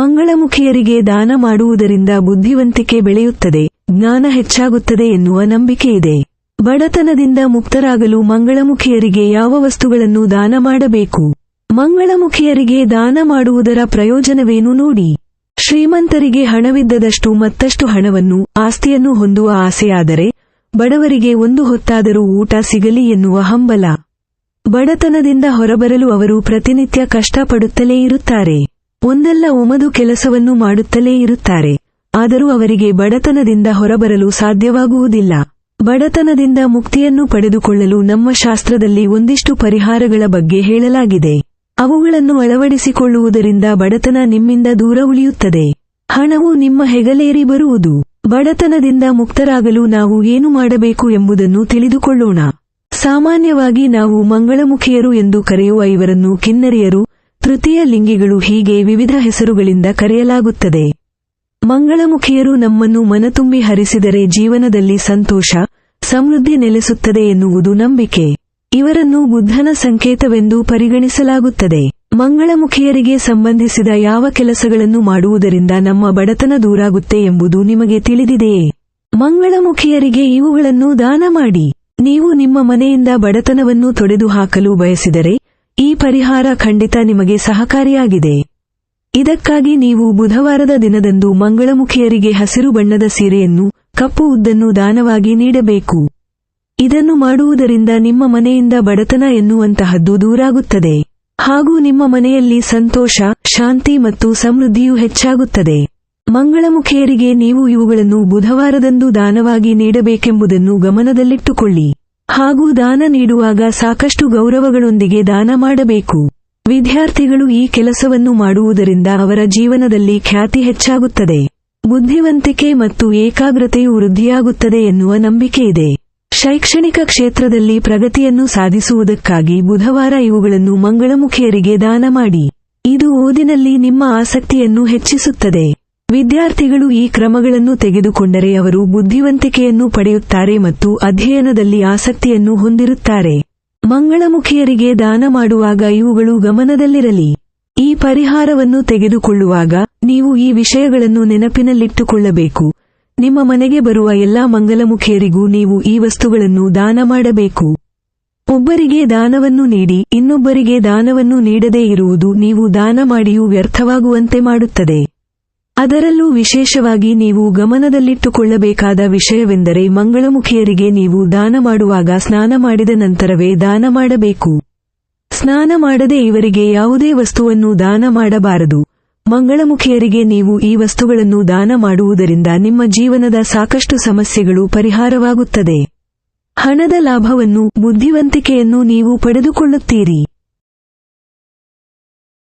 ಮಂಗಳಮುಖಿಯರಿಗೆ ದಾನ ಮಾಡುವುದರಿಂದ ಬುದ್ಧಿವಂತಿಕೆ ಬೆಳೆಯುತ್ತದೆ, ಜ್ಞಾನ ಹೆಚ್ಚಾಗುತ್ತದೆ ಎನ್ನುವ ನಂಬಿಕೆಯಿದೆ ಬಡತನದಿಂದ ಮುಕ್ತರಾಗಲು ಮಂಗಳಮುಖಿಯರಿಗೆ ಯಾವ ವಸ್ತುಗಳನ್ನು ದಾನ ಮಾಡಬೇಕು? ಮಂಗಳಮುಖಿಯರಿಗೆ ದಾನ ಮಾಡುವುದರ ಪ್ರಯೋಜನವೇನು ನೋಡಿ? ಶ್ರೀಮಂತರಿಗೆ ಹಣವಿದ್ದದಷ್ಟು ಮತ್ತಷ್ಟು ಹಣವನ್ನು, ಆಸ್ತಿಯನ್ನು ಹೊಂದುವ ಆಸೆಯಾದರೆ, ಬಡವರಿಗೆ ಒಂದು ಹೊತ್ತಾದರೂ ಊಟ ಸಿಗಲಿ ಎನ್ನುವ ಹಂಬಲ. ಬಡತನದಿಂದ ಹೊರಬರಲು ಅವರು ಪ್ರತಿನಿತ್ಯ ಕಷ್ಟಪಡುತ್ತಲೇ ಇರುತ್ತಾರೆ. ಒಂದಲ್ಲ ಒಮದು ಕೆಲಸವನ್ನು ಮಾಡುತ್ತಲೇ ಇರುತ್ತಾರೆ. ಆದರೂ ಅವರಿಗೆ ಬಡತನದಿಂದ ಹೊರಬರಲು ಸಾಧ್ಯವಾಗುವುದಿಲ್ಲ. ಬಡತನದಿಂದ ಮುಕ್ತಿಯನ್ನು ಪಡೆದುಕೊಳ್ಳಲು ನಮ್ಮ ಶಾಸ್ತ್ರದಲ್ಲಿ ಒಂದಿಷ್ಟು ಪರಿಹಾರಗಳ ಬಗ್ಗೆ ಹೇಳಲಾಗಿದೆ. ಅವುಗಳನ್ನು ಅಳವಡಿಸಿಕೊಳ್ಳುವುದರಿಂದ ಬಡತನ ನಿಮ್ಮಿಂದ ದೂರ ಉಳಿಯುತ್ತದೆ. ಹಣವು ನಿಮ್ಮ ಹೆಗಲೇರಿ ಬರುವುದು. ಬಡತನದಿಂದ ಮುಕ್ತರಾಗಲು ನಾವು ಏನು ಮಾಡಬೇಕು ಎಂಬುದನ್ನು ತಿಳಿದುಕೊಳ್ಳೋಣ. ಸಾಮಾನ್ಯವಾಗಿ ನಾವು ಮಂಗಳಮುಖಿಯರು ಎಂದು ಕರೆಯುವ ಇವರನ್ನು ಕಿನ್ನರಿಯರು ತೃತೀಯ ಲಿಂಗಿಗಳು ಹೀಗೆ ವಿವಿಧ ಹೆಸರುಗಳಿಂದ ಕರೆಯಲಾಗುತ್ತದೆ. ಮಂಗಳಮುಖಿಯರು ನಮ್ಮನ್ನು ಮನತುಂಬಿ ಹರಿಸಿದರೆ ಜೀವನದಲ್ಲಿ ಸಂತೋಷ, ಸಮೃದ್ಧಿ ನೆಲೆಸುತ್ತದೆ ಎನ್ನುವುದು ನಂಬಿಕೆ. ಇವರನ್ನು ಬುದ್ಧನ ಸಂಕೇತವೆಂದು ಪರಿಗಣಿಸಲಾಗುತ್ತದೆ. ಮಂಗಳಮುಖಿಯರಿಗೆ ಸಂಬಂಧಿಸಿದ ಯಾವ ಕೆಲಸಗಳನ್ನು ಮಾಡುವುದರಿಂದ ನಮ್ಮ ಬಡತನ ದೂರಾಗುತ್ತೆ ಎಂಬುದು ನಿಮಗೆ ತಿಳಿದಿದೆಯೇ? ಮಂಗಳಮುಖಿಯರಿಗೆ ಇವುಗಳನ್ನು ದಾನ ಮಾಡಿ. ನೀವು ನಿಮ್ಮ ಮನೆಯಿಂದ ಬಡತನವನ್ನು ತೊಡೆದು ಹಾಕಲು ಬಯಸಿದರೆ ಈ ಪರಿಹಾರ ಖಂಡಿತ ನಿಮಗೆ ಸಹಕಾರಿಯಾಗಿದೆ. ಇದಕ್ಕಾಗಿ ನೀವು ಬುಧವಾರದ ದಿನದಂದು ಮಂಗಳಮುಖಿಯರಿಗೆ ಹಸಿರು ಬಣ್ಣದ ಸೀರೆಯನ್ನು, ಕಪ್ಪು ಉದ್ದನ್ನು ದಾನವಾಗಿ ನೀಡಬೇಕು. ಇದನ್ನು ಮಾಡುವುದರಿಂದ ನಿಮ್ಮ ಮನೆಯಿಂದ ಬಡತನ ಎನ್ನುವಂತಹದ್ದು ದೂರಾಗುತ್ತದೆ. ಹಾಗೂ ನಿಮ್ಮ ಮನೆಯಲ್ಲಿ ಸಂತೋಷ, ಶಾಂತಿ ಮತ್ತು ಸಮೃದ್ಧಿಯೂ ಹೆಚ್ಚಾಗುತ್ತದೆ. ಮಂಗಳಮುಖಿಯರಿಗೆ ನೀವು ಇವುಗಳನ್ನು ಬುಧವಾರದಂದು ದಾನವಾಗಿ ನೀಡಬೇಕೆಂಬುದನ್ನು ಗಮನದಲ್ಲಿಟ್ಟುಕೊಳ್ಳಿ. ಹಾಗೂ ದಾನ ನೀಡುವಾಗ ಸಾಕಷ್ಟು ಗೌರವಗಳೊಂದಿಗೆ ದಾನ ಮಾಡಬೇಕು. ವಿದ್ಯಾರ್ಥಿಗಳು ಈ ಕೆಲಸವನ್ನು ಮಾಡುವುದರಿಂದ ಅವರ ಜೀವನದಲ್ಲಿ ಖ್ಯಾತಿ ಹೆಚ್ಚಾಗುತ್ತದೆ. ಬುದ್ಧಿವಂತಿಕೆ ಮತ್ತು ಏಕಾಗ್ರತೆಯು ವೃದ್ಧಿಯಾಗುತ್ತದೆ ಎನ್ನುವ ನಂಬಿಕೆಯಿದೆ ಶೈಕ್ಷಣಿಕ ಕ್ಷೇತ್ರದಲ್ಲಿ ಪ್ರಗತಿಯನ್ನು ಸಾಧಿಸುವುದಕ್ಕಾಗಿ ಬುಧವಾರ ಇವುಗಳನ್ನು ಮಂಗಳಮುಖಿಯರಿಗೆ ದಾನ ಮಾಡಿ. ಇದು ಓದಿನಲ್ಲಿ ನಿಮ್ಮ ಆಸಕ್ತಿಯನ್ನು ಹೆಚ್ಚಿಸುತ್ತದೆ. ವಿದ್ಯಾರ್ಥಿಗಳು ಈ ಕ್ರಮಗಳನ್ನು ತೆಗೆದುಕೊಂಡರೆ ಅವರು ಬುದ್ಧಿವಂತಿಕೆಯನ್ನು ಪಡೆಯುತ್ತಾರೆ ಮತ್ತು ಅಧ್ಯಯನದಲ್ಲಿ ಆಸಕ್ತಿಯನ್ನು ಹೊಂದಿರುತ್ತಾರೆ. ಮಂಗಳಮುಖಿಯರಿಗೆ ದಾನ ಮಾಡುವಾಗ ಇವುಗಳು ಗಮನದಲ್ಲಿರಲಿ. ಈ ಪರಿಹಾರವನ್ನು ತೆಗೆದುಕೊಳ್ಳುವಾಗ ನೀವು ಈ ವಿಷಯಗಳನ್ನು ನೆನಪಿನಲ್ಲಿಟ್ಟುಕೊಳ್ಳಬೇಕು. ನಿಮ್ಮ ಮನೆಗೆ ಬರುವ ಎಲ್ಲಾ ಮಂಗಲಮುಖಿಯರಿಗೂ ನೀವು ಈ ವಸ್ತುಗಳನ್ನು ದಾನ ಮಾಡಬೇಕು. ಒಬ್ಬರಿಗೆ ದಾನವನ್ನು ನೀಡಿ, ಇನ್ನೊಬ್ಬರಿಗೆ ದಾನವನ್ನು ನೀಡದೇ ಇರುವುದು ನೀವು ದಾನ ಮಾಡಿಯೂ ವ್ಯರ್ಥವಾಗುವಂತೆ ಮಾಡುತ್ತದೆ. ಅದರಲ್ಲೂ ವಿಶೇಷವಾಗಿ ನೀವು ಗಮನದಲ್ಲಿಟ್ಟುಕೊಳ್ಳಬೇಕಾದ ವಿಷಯವೆಂದರೆ ಮಂಗಳಮುಖಿಯರಿಗೆ ನೀವು ದಾನ ಮಾಡುವಾಗ ಸ್ನಾನ ಮಾಡಿದ ನಂತರವೇ ದಾನ ಮಾಡಬೇಕು. ಸ್ನಾನ ಮಾಡದೆ ಇವರಿಗೆ ಯಾವುದೇ ವಸ್ತುವನ್ನು ದಾನ ಮಾಡಬಾರದು. ಮಂಗಳಮುಖಿಯರಿಗೆ ನೀವು ಈ ವಸ್ತುಗಳನ್ನು ದಾನ ಮಾಡುವುದರಿಂದ ನಿಮ್ಮ ಜೀವನದ ಸಾಕಷ್ಟು ಸಮಸ್ಯೆಗಳು ಪರಿಹಾರವಾಗುತ್ತದೆ. ಹಣದ ಲಾಭವನ್ನು ಬುದ್ಧಿವಂತಿಕೆಯನ್ನು ನೀವು ಪಡೆದುಕೊಳ್ಳುತ್ತೀರಿ.